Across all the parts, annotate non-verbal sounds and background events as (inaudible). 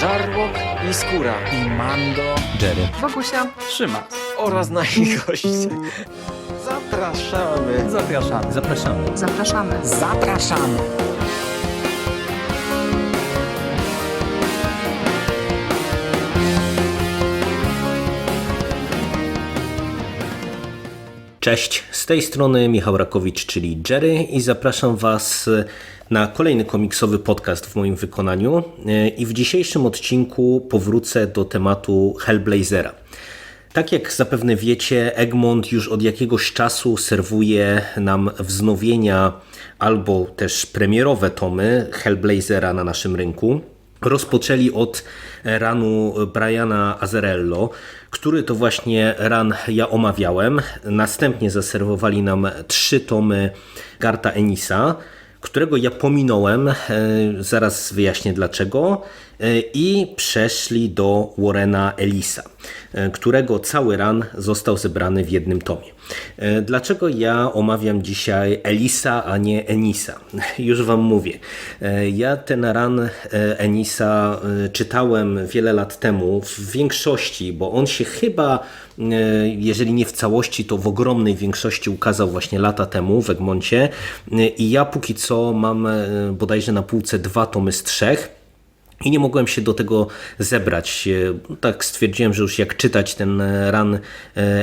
Żarłok i Skóra i Mando, Jerry. Bogusia. Szymas. oraz nasi goście. Zapraszamy. Zapraszamy. Zapraszamy. Zapraszamy. Zapraszamy. Cześć, z tej strony Michał Rakowicz, czyli Jerry i zapraszam Was na kolejny komiksowy podcast w moim wykonaniu i w dzisiejszym odcinku powrócę do tematu Hellblazera. Tak jak zapewne wiecie, Egmont już od jakiegoś czasu serwuje nam wznowienia albo też premierowe tomy Hellblazera na naszym rynku. Rozpoczęli od ranu Briana Azarello, który to właśnie ran ja omawiałem. Następnie zaserwowali nam trzy tomy Garta Enisa, którego ja pominąłem, e, zaraz wyjaśnię dlaczego, i przeszli do Warrena Elisa, e, którego cały ran został zebrany w jednym tomie. Dlaczego ja omawiam dzisiaj Elisa, a nie Enisa? (laughs) Już Wam mówię. Ja ten ran Enisa czytałem wiele lat temu, w większości, bo on się chyba, jeżeli nie w całości, to w ogromnej większości ukazał właśnie lata temu w Egmoncie i ja póki co mam bodajże na półce dwa tomy z trzech. I nie mogłem się do tego zebrać. Tak stwierdziłem, że już jak czytać ten ran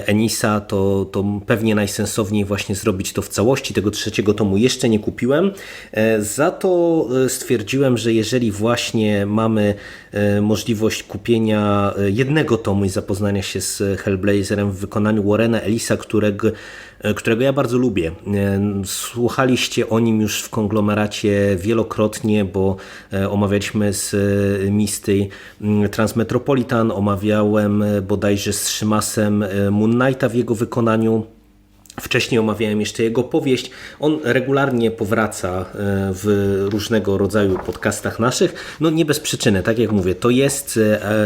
Enisa, to, to pewnie najsensowniej właśnie zrobić to w całości. Tego trzeciego tomu jeszcze nie kupiłem. Za to stwierdziłem, że jeżeli właśnie mamy możliwość kupienia jednego tomu i zapoznania się z Hellblazerem w wykonaniu Warrena Elisa, którego którego ja bardzo lubię. Słuchaliście o nim już w konglomeracie wielokrotnie, bo omawialiśmy z Misty Transmetropolitan, omawiałem bodajże z Szymasem Moon Knighta w jego wykonaniu. Wcześniej omawiałem jeszcze jego powieść. On regularnie powraca w różnego rodzaju podcastach naszych. No nie bez przyczyny, tak jak mówię, to jest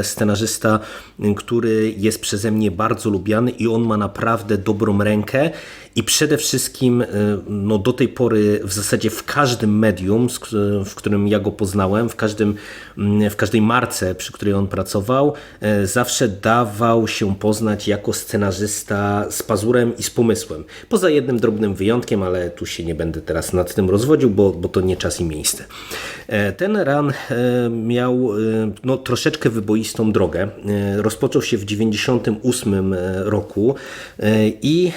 scenarzysta, który jest przeze mnie bardzo lubiany i on ma naprawdę dobrą rękę i przede wszystkim no, do tej pory w zasadzie w każdym medium, w którym ja go poznałem, w, każdym, w każdej marce, przy której on pracował, zawsze dawał się poznać jako scenarzysta z pazurem i z pomysłem. Poza jednym drobnym wyjątkiem, ale tu się nie będę teraz nad tym rozwodził, bo, bo to nie czas i miejsce. Ten ran miał no, troszeczkę wyboistą drogę. Rozpoczął się w 1998 roku i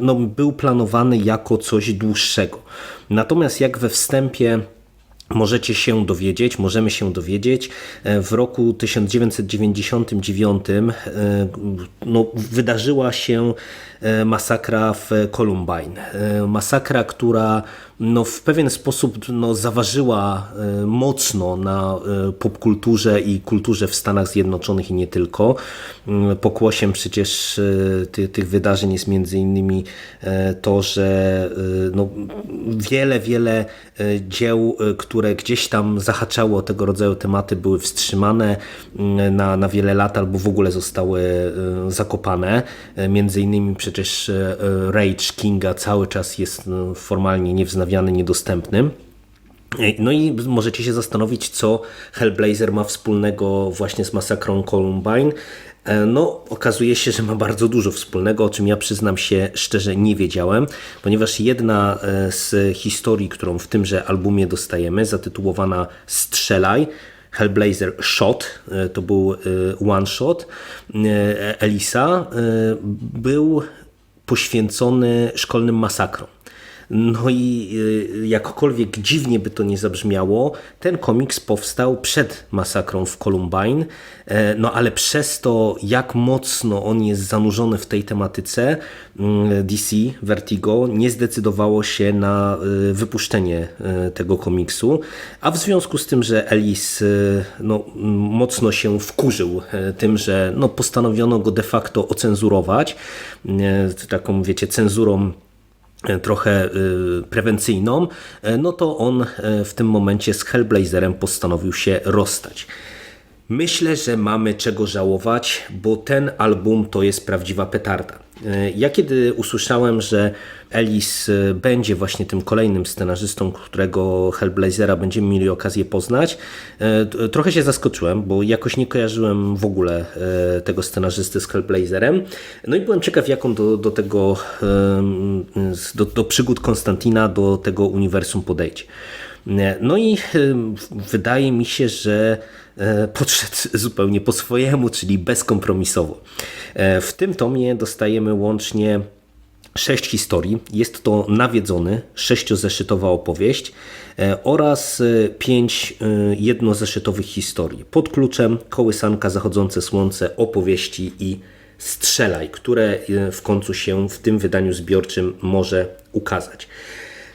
no, był planowany jako coś dłuższego. Natomiast jak we wstępie możecie się dowiedzieć, możemy się dowiedzieć, w roku 1999 no, wydarzyła się masakra w Columbine. Masakra, która no, w pewien sposób no, zaważyła mocno na popkulturze i kulturze w Stanach Zjednoczonych i nie tylko. Pokłosiem przecież ty, tych wydarzeń jest między innymi to, że no, wiele, wiele dzieł, które gdzieś tam zahaczało o tego rodzaju tematy, były wstrzymane na, na wiele lat albo w ogóle zostały zakopane. Między innymi przecież Rage Kinga cały czas jest formalnie niewznawiany, niedostępny. No i możecie się zastanowić, co Hellblazer ma wspólnego właśnie z masakrą Columbine. No, okazuje się, że ma bardzo dużo wspólnego, o czym ja przyznam się szczerze nie wiedziałem, ponieważ jedna z historii, którą w tymże albumie dostajemy, zatytułowana Strzelaj, Hellblazer Shot, to był one shot Elisa, był poświęcony szkolnym masakrom. No i jakkolwiek dziwnie by to nie zabrzmiało, ten komiks powstał przed masakrą w Columbine, no ale przez to, jak mocno on jest zanurzony w tej tematyce, DC, Vertigo nie zdecydowało się na wypuszczenie tego komiksu, a w związku z tym, że Ellis no, mocno się wkurzył tym, że no, postanowiono go de facto ocenzurować, taką wiecie, cenzurą trochę prewencyjną, no to on w tym momencie z Hellblazerem postanowił się rozstać. Myślę, że mamy czego żałować, bo ten album to jest prawdziwa petarda. E, Ja kiedy usłyszałem, że Ellis e, będzie właśnie tym kolejnym scenarzystą, którego Hellblazera będziemy mieli okazję poznać, e, trochę się zaskoczyłem, bo jakoś nie kojarzyłem w ogóle tego scenarzysty z Hellblazerem. No i byłem ciekaw, jak on do, do tego, do, do przygód Konstantina, do tego uniwersum podejdzie. No i wydaje mi się, że podszedł zupełnie po swojemu, czyli bezkompromisowo. E, W tym tomie dostajemy łącznie sześć historii. Jest to nawiedzony, sześciozeszytowa opowieść e, oraz e, pięć e, jednozeszytowych historii. Pod kluczem Kołysanka, Zachodzące Słońce, opowieści i Strzelaj, które e, w końcu się w tym wydaniu zbiorczym może ukazać.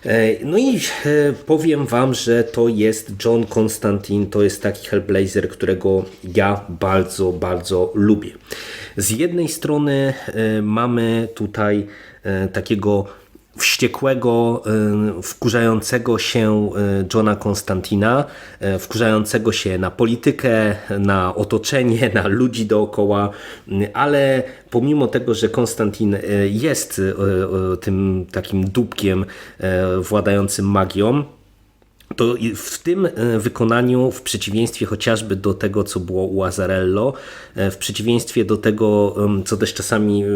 E, No i e, powiem Wam, że to jest John Constantine, to jest taki Hellblazer, którego ja bardzo, bardzo lubię. Z jednej strony e, mamy tutaj takiego wściekłego, e, wkurzającego się e, Johna Konstantina, e, wkurzającego się na politykę, na otoczenie, na ludzi dookoła, ale pomimo tego, że Konstantin jest tym takim dupkiem władającym magią, to w tym e, wykonaniu, w przeciwieństwie chociażby do tego, co było u Azarello, e, w przeciwieństwie do tego, co też czasami e,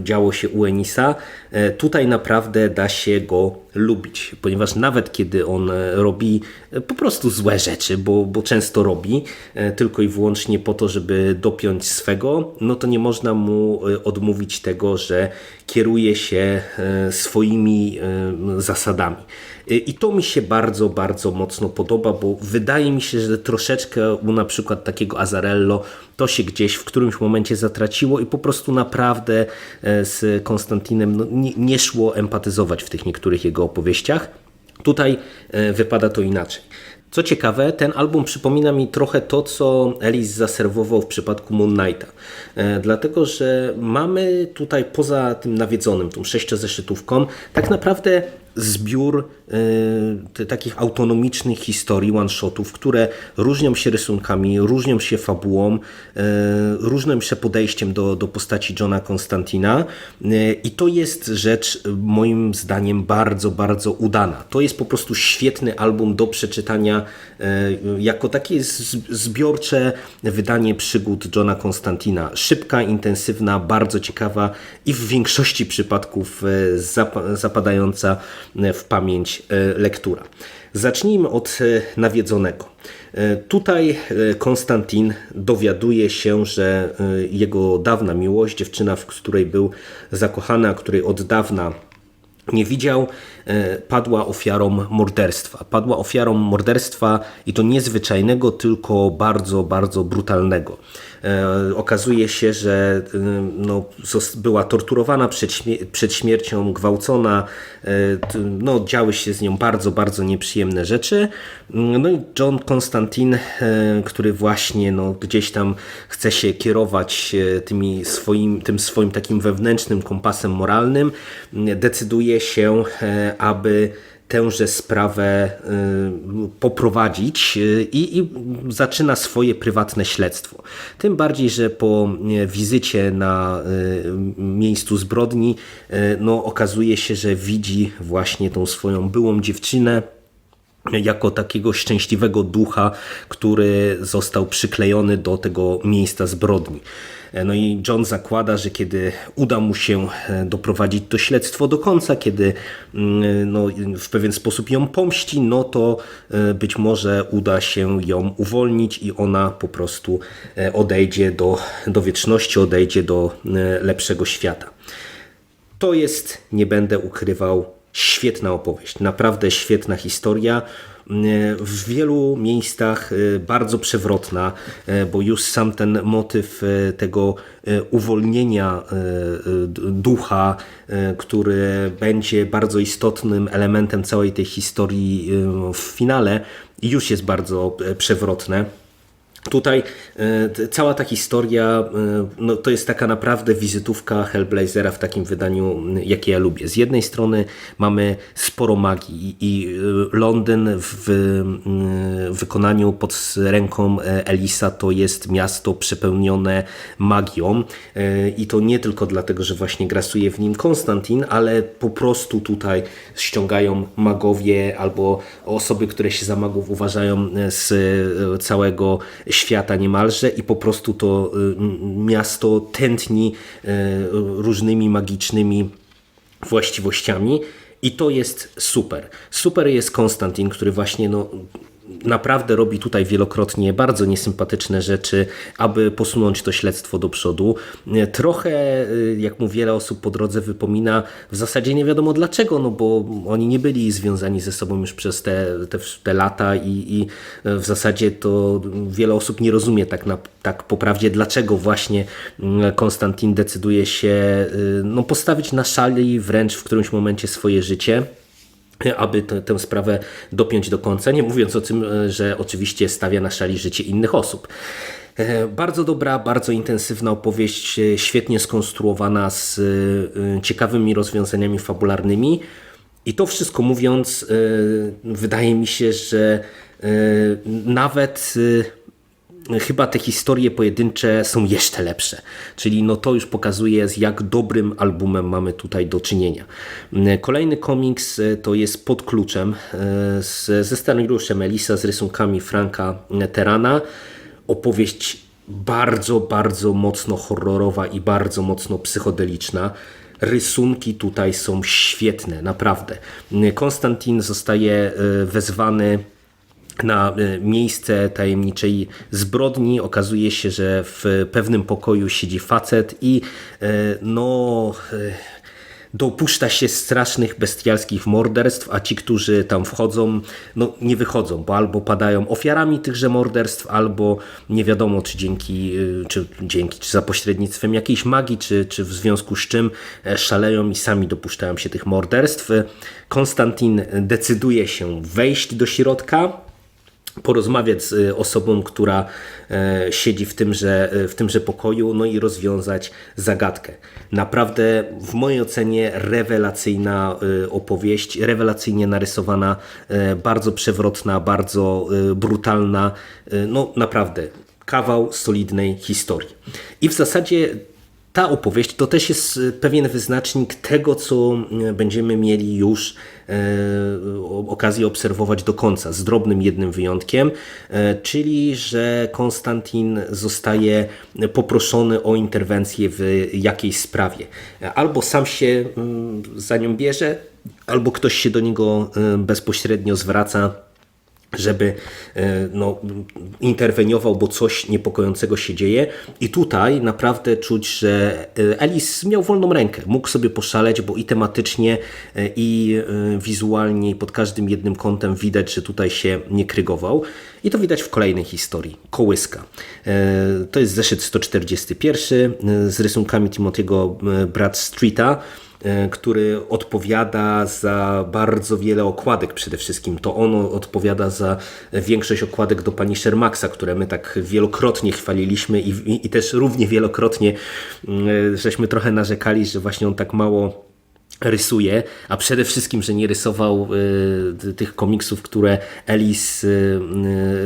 działo się u Enisa, tutaj naprawdę da się go lubić, ponieważ nawet kiedy on robi po prostu złe rzeczy, bo, bo często robi, tylko i wyłącznie po to, żeby dopiąć swego, no to nie można mu odmówić tego, że kieruje się swoimi zasadami. I to mi się bardzo, bardzo mocno podoba, bo wydaje mi się, że troszeczkę u na przykład takiego Azarello to się gdzieś w którymś momencie zatraciło i po prostu naprawdę e, z Konstantinem no, nie, nie szło empatyzować w tych niektórych jego opowieściach. Tutaj e, wypada to inaczej. Co ciekawe, ten album przypomina mi trochę to, co Ellis zaserwował w przypadku Moon Knighta. E, dlatego, że mamy tutaj poza tym nawiedzonym, tą sześciozeszytówką, tak naprawdę zbiór te, takich autonomicznych historii, one-shotów, które różnią się rysunkami, różnią się fabułą, e, różnią się podejściem do, do postaci Johna Konstantina e, i to jest rzecz e, moim zdaniem bardzo, bardzo udana. To jest po prostu świetny album do przeczytania e, jako takie zbiorcze wydanie przygód Johna Konstantina. Szybka, intensywna, bardzo ciekawa i w większości przypadków e, zap- zapadająca w pamięć e, lektura. Zacznijmy od e, nawiedzonego. E, Tutaj Konstantin dowiaduje się, że jego dawna miłość, dziewczyna, w której był zakochany, a której od dawna nie widział, padła ofiarą morderstwa. Padła ofiarą morderstwa i to niezwyczajnego, tylko bardzo, bardzo brutalnego. E, Okazuje się, że e, no, była torturowana przed, śmie- przed śmiercią, gwałcona, e, no, działy się z nią bardzo, bardzo nieprzyjemne rzeczy. No i John Konstantin, e, który właśnie no, gdzieś tam chce się kierować tymi swoim, tym swoim takim wewnętrznym kompasem moralnym, m, decyduje się, aby tęże sprawę y, poprowadzić y, i, i zaczyna swoje prywatne śledztwo. Tym bardziej, że po y, wizycie na miejscu zbrodni no, okazuje się, że widzi właśnie tą swoją byłą dziewczynę, jako takiego szczęśliwego ducha, który został przyklejony do tego miejsca zbrodni. No i John zakłada, że kiedy uda mu się e, doprowadzić to śledztwo do końca, kiedy mm, no, w pewien sposób ją pomści, no to e, być może uda się ją uwolnić i ona po prostu e, odejdzie do, do wieczności, odejdzie do e, lepszego świata. To jest, nie będę ukrywał, świetna opowieść. Naprawdę świetna historia. W wielu miejscach e, bardzo przewrotna, e, bo już sam ten motyw e, tego e, uwolnienia e, e, ducha, e, który będzie bardzo istotnym elementem całej tej historii e, w finale, już jest bardzo e, przewrotne. Tutaj e, cała ta historia e, no, to jest taka naprawdę wizytówka Hellblazera w takim wydaniu, jakie ja lubię. Z jednej strony mamy sporo magii i e, Londyn w wykonaniu pod ręką Elisa to jest miasto przepełnione magią i to nie tylko dlatego, że właśnie grasuje w nim Konstantin, ale po prostu tutaj ściągają magowie albo osoby, które się za magów uważają z całego świata niemalże i po prostu to m, miasto tętni e, różnymi magicznymi właściwościami i to jest super. Super jest Konstantin, który właśnie no, naprawdę robi tutaj wielokrotnie bardzo niesympatyczne rzeczy, aby posunąć to śledztwo do przodu. Trochę, y, jak mu wiele osób po drodze wypomina, w zasadzie nie wiadomo dlaczego, no bo oni nie byli związani ze sobą już przez te, te, te lata i, i w zasadzie to wiele osób nie rozumie tak, na, tak poprawdzie, dlaczego właśnie mm, Konstantin decyduje się no, postawić na szali wręcz w którymś momencie swoje życie aby tę, tę sprawę dopiąć do końca, nie mówiąc o tym, e, że oczywiście stawia na szali życie innych osób. E, Bardzo dobra, bardzo intensywna opowieść, e, świetnie skonstruowana z ciekawymi rozwiązaniami fabularnymi. I to wszystko mówiąc, wydaje mi się, że nawet chyba te historie pojedyncze są jeszcze lepsze. Czyli no to już pokazuje, z jak dobrym albumem mamy tutaj do czynienia. Kolejny komiks e, to jest Pod kluczem e, z, ze scenariuszem Elisa, z rysunkami Franka Terana. Opowieść bardzo, bardzo mocno horrorowa i bardzo mocno psychodeliczna. Rysunki tutaj są świetne, naprawdę. Konstantin zostaje e, wezwany na e, miejsce tajemniczej zbrodni. Okazuje się, że w pewnym pokoju siedzi facet i e, no e, dopuszcza się strasznych, bestialskich morderstw, a ci, którzy tam wchodzą, no nie wychodzą, bo albo padają ofiarami tychże morderstw, albo nie wiadomo, czy dzięki, czy dzięki, czy za pośrednictwem jakiejś magii, czy, czy w związku z czym szaleją i sami dopuszczają się tych morderstw. Konstantin decyduje się wejść do środka, porozmawiać z y, osobą, która e, siedzi w tymże, w tymże pokoju, no i rozwiązać zagadkę. Naprawdę w mojej ocenie rewelacyjna opowieść, rewelacyjnie narysowana, e, bardzo przewrotna, bardzo brutalna, no naprawdę kawał solidnej historii. I w zasadzie ta opowieść to też jest e, pewien wyznacznik tego, co e, będziemy mieli już o- okazję obserwować do końca, z drobnym jednym wyjątkiem, czyli że Konstantin zostaje poproszony o interwencję w jakiejś sprawie. Albo sam się mm, za nią bierze, albo ktoś się do niego bezpośrednio zwraca żeby e, no, interweniował, bo coś niepokojącego się dzieje. I tutaj naprawdę czuć, że Ellis miał wolną rękę. Mógł sobie poszaleć, bo i tematycznie, e, i e, wizualnie, i pod każdym jednym kątem widać, że tutaj się nie krygował. I to widać w kolejnej historii. Kołyska. E, To jest zeszyt 141 e, z rysunkami Timothy'ego e, Bradstreeta który odpowiada za bardzo wiele okładek przede wszystkim. To on odpowiada za większość okładek do pani Shermaxa, które my tak wielokrotnie chwaliliśmy i, i, i też równie wielokrotnie mm, żeśmy trochę narzekali, że właśnie on tak mało rysuje, a przede wszystkim, że nie rysował y, tych komiksów, które Ellis y,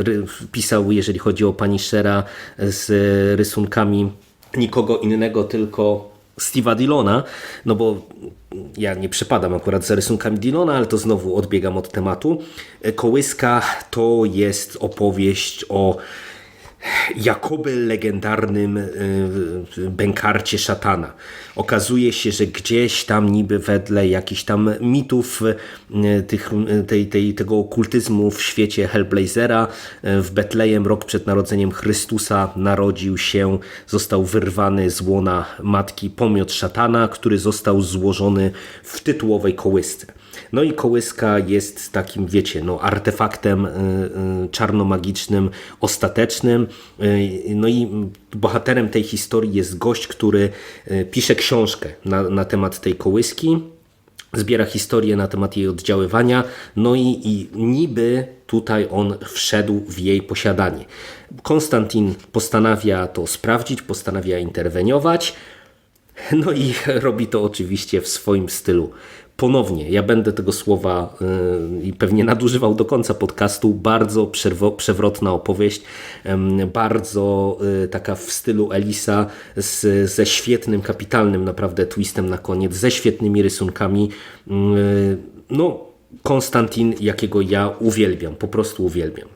y, pisał, jeżeli chodzi o pani Shera z rysunkami nikogo innego, tylko Steve'a Dillona, no bo ja nie przepadam akurat za rysunkami Dillona, ale to znowu odbiegam od tematu. Kołyska to jest opowieść o jakoby legendarnym y, bękarcie szatana. Okazuje się, że gdzieś tam niby wedle jakichś tam mitów y, tych, y, tej, tej, tego okultyzmu w świecie Hellblazera w Betlejem rok przed narodzeniem Chrystusa narodził się, został wyrwany z łona matki pomiot szatana, który został złożony w tytułowej kołysce. No i kołyska jest takim, wiecie, no, artefaktem y, y, czarnomagicznym, ostatecznym. Y, No i bohaterem tej historii jest gość, który pisze książkę na, na temat tej kołyski zbiera historię na temat jej oddziaływania, no i, i niby tutaj on wszedł w jej posiadanie. Konstantin postanawia to sprawdzić, postanawia interweniować. No i (laughs) robi to oczywiście w swoim stylu. Ponownie, ja będę tego słowa yy, i pewnie nadużywał do końca podcastu. Bardzo przewrotna opowieść, em, bardzo yy, taka w stylu Elisa, z, ze świetnym, kapitalnym naprawdę twistem na koniec, ze świetnymi rysunkami. Yy, no, Konstantin, jakiego ja uwielbiam, po prostu uwielbiam.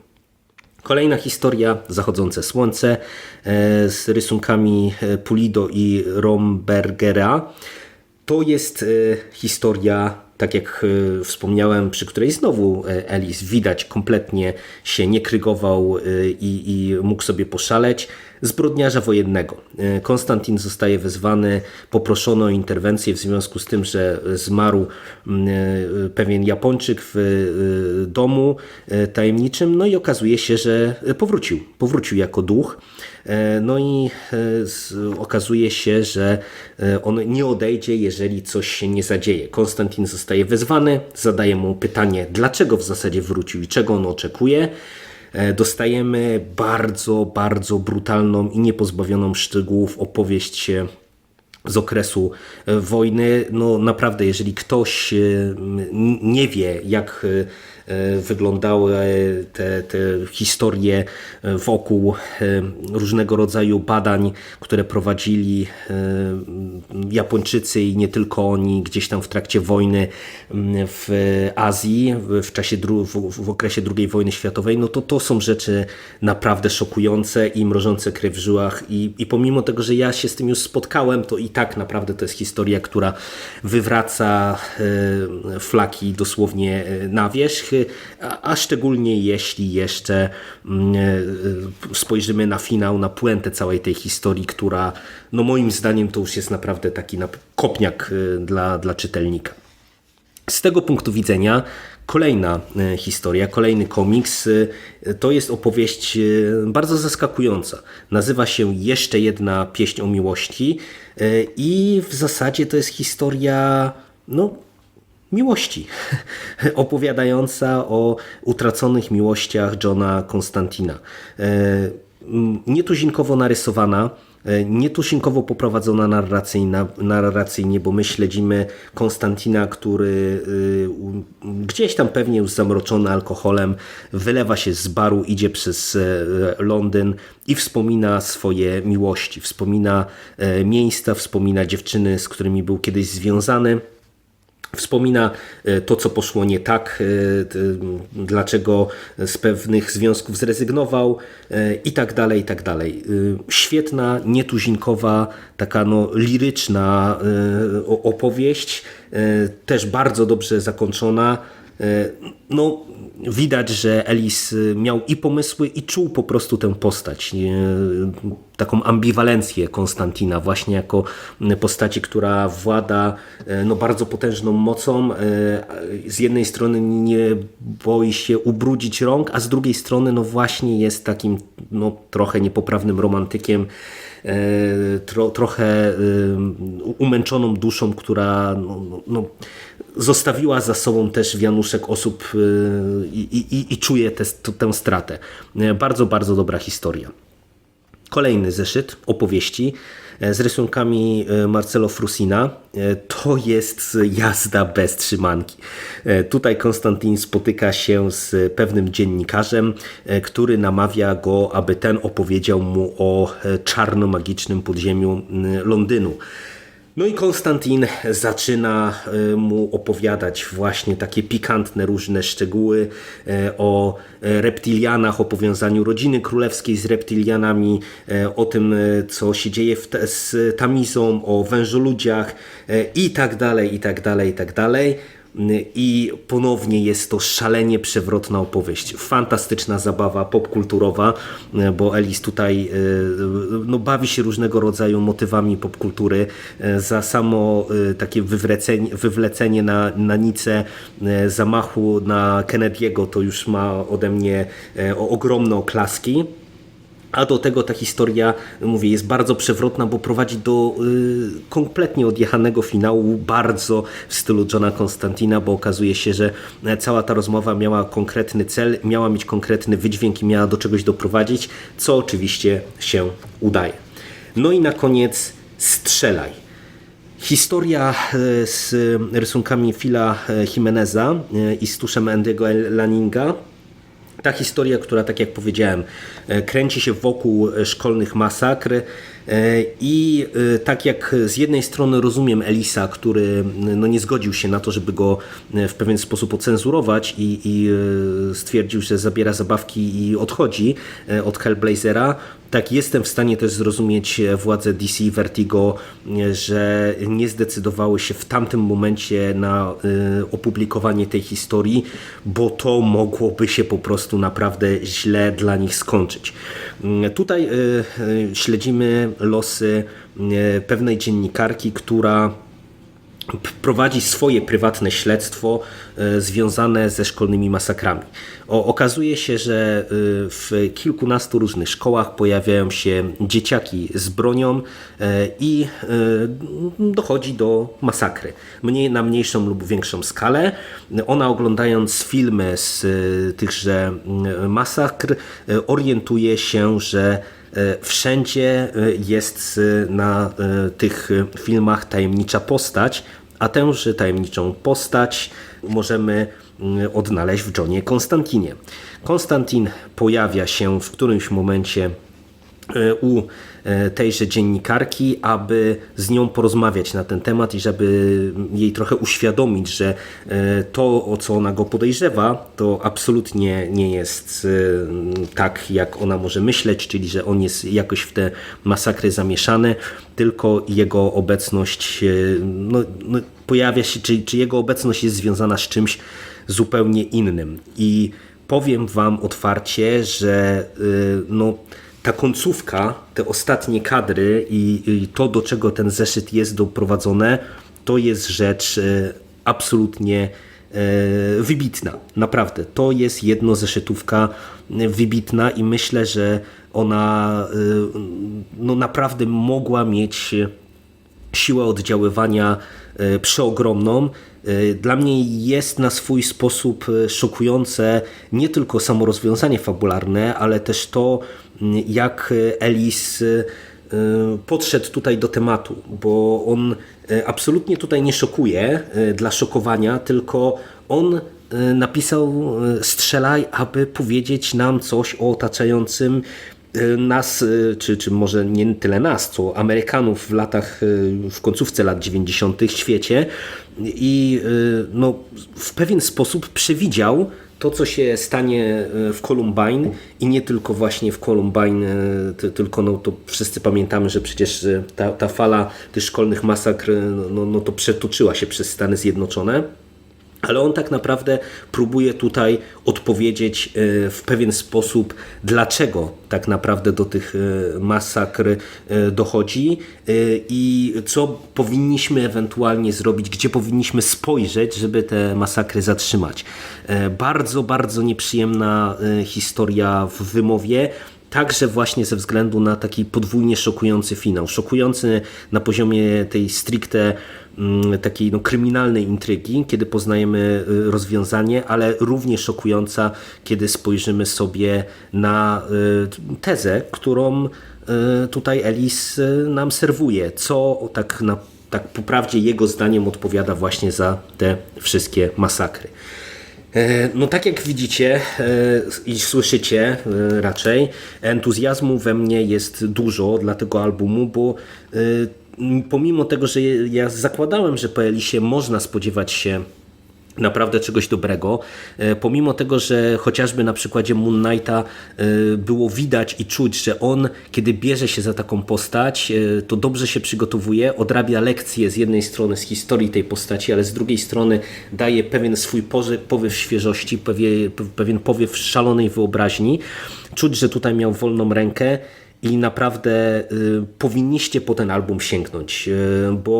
Kolejna historia, Zachodzące Słońce, e, z rysunkami e, Pulido i Rombergera. To jest e, historia, tak jak wspomniałem, przy której znowu e, Elis widać kompletnie się nie krygował i, i mógł sobie poszaleć. Zbrodniarza wojennego. E, Konstantin zostaje wezwany, poproszono o interwencję w związku z tym, że zmarł m, e, pewien Japończyk w e, domu tajemniczym, no i okazuje się, że powrócił. Powrócił jako duch. No i okazuje się, że on nie odejdzie, jeżeli coś się nie zadzieje. Konstantin zostaje wezwany, zadaje mu pytanie, dlaczego w zasadzie wrócił i czego on oczekuje. E, Dostajemy bardzo, bardzo brutalną i niepozbawioną szczegółów opowieść z okresu e, wojny. No naprawdę, jeżeli ktoś e, nie wie, jak wyglądały te, te historie e, wokół e, różnego rodzaju badań, które prowadzili e, Japończycy i nie tylko oni gdzieś tam w trakcie wojny w Azji w, czasie w, w okresie II wojny światowej, no to to są rzeczy naprawdę szokujące i mrożące krew w żyłach. I, i pomimo tego, że ja się z tym już spotkałem, to i tak naprawdę to jest historia, która wywraca e, flaki dosłownie e, na wierzch, a, szczególnie jeśli jeszcze mm, e, spojrzymy na finał, na puentę całej tej historii, która no moim zdaniem to już jest naprawdę taki kopniak e, dla, dla czytelnika. Z tego punktu widzenia kolejna e, historia, kolejny komiks e, to jest opowieść e, bardzo zaskakująca. Nazywa się Jeszcze jedna pieśń o miłości e, i w zasadzie to jest historia no, miłości, (laughs) opowiadająca o utraconych miłościach Johna Konstantina. E, Nietuzinkowo narysowana, e, nietuzinkowo poprowadzona narracyjnie, bo my śledzimy Konstantina, który y, gdzieś tam pewnie już zamroczony alkoholem, wylewa się z baru, idzie przez e, Londyn i wspomina swoje miłości, wspomina miejsca, wspomina dziewczyny, z którymi był kiedyś związany. Wspomina e, to, co poszło nie tak, e, dlaczego z pewnych związków zrezygnował e, i tak dalej, i tak dalej. Świetna, nietuzinkowa, taka no, liryczna opowieść, też bardzo dobrze zakończona. E, No, widać, że Ellis e, miał i pomysły, i czuł po prostu tę postać. Taką ambiwalencję Konstantina, właśnie jako postaci, która włada e, no, bardzo potężną mocą. Z jednej strony nie boi się ubrudzić rąk, a z drugiej strony no właśnie jest takim no, trochę niepoprawnym romantykiem, tro, trochę e, umęczoną duszą, która no, no, no, zostawiła za sobą też wianuszek osób e, i, i, i czuje tę tę stratę. E, Bardzo, bardzo dobra historia. Kolejny zeszyt opowieści e, z rysunkami e, Marcelo Frusina. E, To jest jazda bez trzymanki. E, Tutaj Konstantin spotyka się z pewnym dziennikarzem, e, który namawia go, aby ten opowiedział mu o e, czarno-magicznym podziemiu Londynu. No i Konstantin zaczyna e, mu opowiadać właśnie takie pikantne różne szczegóły e, o e, reptilianach, o powiązaniu rodziny królewskiej z reptilianami, o tym, co się dzieje z Tamizą, o wężoludziach i tak dalej, i tak dalej, i tak dalej. I ponownie jest to szalenie przewrotna opowieść. Fantastyczna zabawa popkulturowa, e, bo Elis tutaj e, no, bawi się różnego rodzaju motywami popkultury. E, Za samo takie wywlecenie, na, na nicę zamachu na Kennedy'ego to już ma ode mnie ogromne oklaski. A do tego ta historia, mówię, jest bardzo przewrotna, bo prowadzi do y, kompletnie odjechanego finału, bardzo w stylu Johna Konstantina, bo okazuje się, że cała ta rozmowa miała konkretny cel, miała mieć konkretny wydźwięk i miała do czegoś doprowadzić, co oczywiście się udaje. No i na koniec strzelaj. Historia e, z rysunkami Phila e, Jimeneza e, i z tuszem Andy'ego Laninga ta historia, która tak jak powiedziałem, e, kręci się wokół e, szkolnych masakr e, i tak jak z jednej strony rozumiem Elisa, który no nie zgodził się na to, żeby go w pewien sposób ocenzurować i, i stwierdził, że zabiera zabawki i odchodzi od Hellblazera, tak jestem w stanie też zrozumieć e, władze DC i Vertigo, e, że nie zdecydowały się w tamtym momencie na e, opublikowanie tej historii, bo to mogłoby się po prostu naprawdę źle dla nich skończyć. Mm, Tutaj śledzimy losy pewnej dziennikarki, która prowadzi swoje prywatne śledztwo e, związane ze szkolnymi masakrami. O, okazuje się, że e, w kilkunastu różnych szkołach pojawiają się dzieciaki z bronią e, i dochodzi do masakry. Mniej, na mniejszą lub większą skalę. Ona oglądając filmy z tychże masakr orientuje się, że Wszędzie e, jest e, na e, tych e, filmach tajemnicza postać, a tęże tajemniczą postać możemy mm, odnaleźć w Johnie Konstantinie. Konstantin pojawia się w którymś momencie e, u e, tejże dziennikarki, aby z nią porozmawiać na ten temat i żeby jej trochę uświadomić, że e, to, o co ona go podejrzewa, to absolutnie nie jest e, tak, jak ona może myśleć, czyli że on jest jakoś w te masakry zamieszany, tylko jego obecność e, no, no, pojawia się, czy, czy jego obecność jest związana z czymś zupełnie innym. I powiem Wam otwarcie, że no, ta końcówka, te ostatnie kadry i, i to, do czego ten zeszyt jest doprowadzone, to jest rzecz y, absolutnie y, wybitna. Naprawdę. To jest jedno zeszytówka wybitna i myślę, że ona y, no, naprawdę mogła mieć siłę oddziaływania e, przeogromną. E, Dla mnie jest na swój sposób e, szokujące nie tylko samo rozwiązanie fabularne, ale też to, jak Ellis e, podszedł tutaj do tematu, bo on e, absolutnie tutaj nie szokuje e, dla szokowania, tylko on e, napisał e, strzelaj, aby powiedzieć nam coś o otaczającym e, nas, e, czy, czy może nie tyle nas, co Amerykanów w latach, e, w końcówce lat 90. w świecie i e, no, w pewien sposób przewidział to, co się stanie e, w Columbine i nie tylko właśnie w Columbine, e, ty- tylko no, to wszyscy pamiętamy, że przecież e, ta, ta fala tych szkolnych masakr no, no, no to przetoczyła się przez Stany Zjednoczone. Ale on tak naprawdę próbuje tutaj odpowiedzieć e, w pewien sposób, dlaczego tak naprawdę do tych e, masakr e, dochodzi i co powinniśmy ewentualnie zrobić, gdzie powinniśmy spojrzeć, żeby te masakry zatrzymać. Bardzo, bardzo nieprzyjemna historia w wymowie. Także właśnie ze względu na taki podwójnie szokujący finał. Szokujący na poziomie tej stricte mm, takiej no, kryminalnej intrygi, kiedy poznajemy y, rozwiązanie, ale równie szokująca, kiedy spojrzymy sobie na y, tezę, którą y, tutaj Ellis y, nam serwuje, co tak na tak po jego zdaniem odpowiada właśnie za te wszystkie masakry. E, No tak jak widzicie e, i słyszycie e, raczej, entuzjazmu we mnie jest dużo dla tego albumu, bo pomimo tego, że ja zakładałem, że po Elisie można spodziewać się naprawdę czegoś dobrego. E, Pomimo tego, że chociażby na przykładzie Moon Knighta e, było widać i czuć, że on, kiedy bierze się za taką postać, e, to dobrze się przygotowuje, odrabia lekcje z jednej strony z historii tej postaci, ale z drugiej strony daje pewien swój powiew świeżości, pewie- pewien powiew szalonej wyobraźni. Czuć, że tutaj miał wolną rękę. I naprawdę powinniście po ten album sięgnąć, bo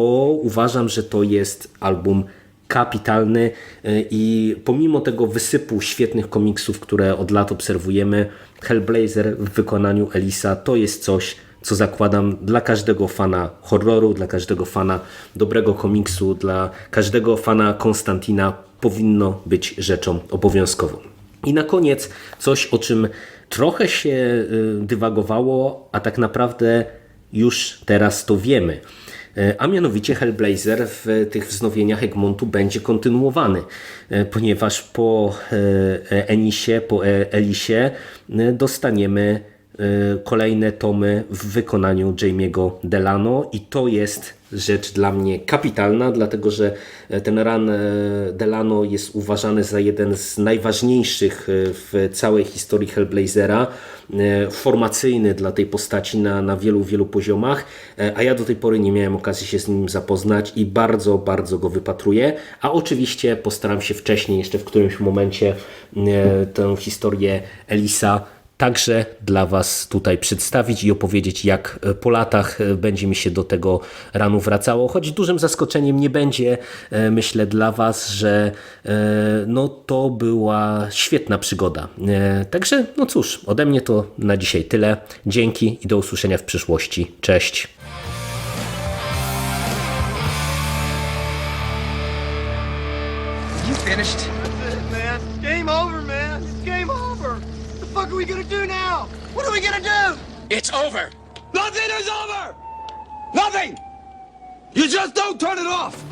uważam, że to jest album kapitalny y, i pomimo tego wysypu świetnych komiksów, które od lat obserwujemy, Hellblazer w wykonaniu Elisa to jest coś, co zakładam dla każdego fana horroru, dla każdego fana dobrego komiksu, dla każdego fana Konstantina powinno być rzeczą obowiązkową. I na koniec coś, o czym trochę się y, dywagowało, a tak naprawdę już teraz to wiemy. E, A mianowicie Hellblazer w tych wznowieniach Egmontu będzie kontynuowany, e, ponieważ po e, Enisie, po Elisie dostaniemy kolejne tomy w wykonaniu Jamie'ego Delano i to jest rzecz dla mnie kapitalna, dlatego że e, ten run e, Delano jest uważany za jeden z najważniejszych e, w całej historii Hellblazera, formacyjny dla tej postaci na, na wielu, wielu poziomach, a ja do tej pory nie miałem okazji się z nim zapoznać i bardzo, bardzo go wypatruję, a oczywiście postaram się wcześniej, jeszcze w którymś momencie tę historię Elisa także dla Was tutaj przedstawić i opowiedzieć, jak e, po latach e, będzie mi się do tego ranu wracało. Choć dużym zaskoczeniem nie będzie, e, myślę, dla Was, że no, to była świetna przygoda. Także, no cóż, ode mnie to na dzisiaj tyle. Dzięki i do usłyszenia w przyszłości. Cześć. Gonna do now? What are we gonna do? It's over. Nothing is over! Nothing! You just don't turn it off!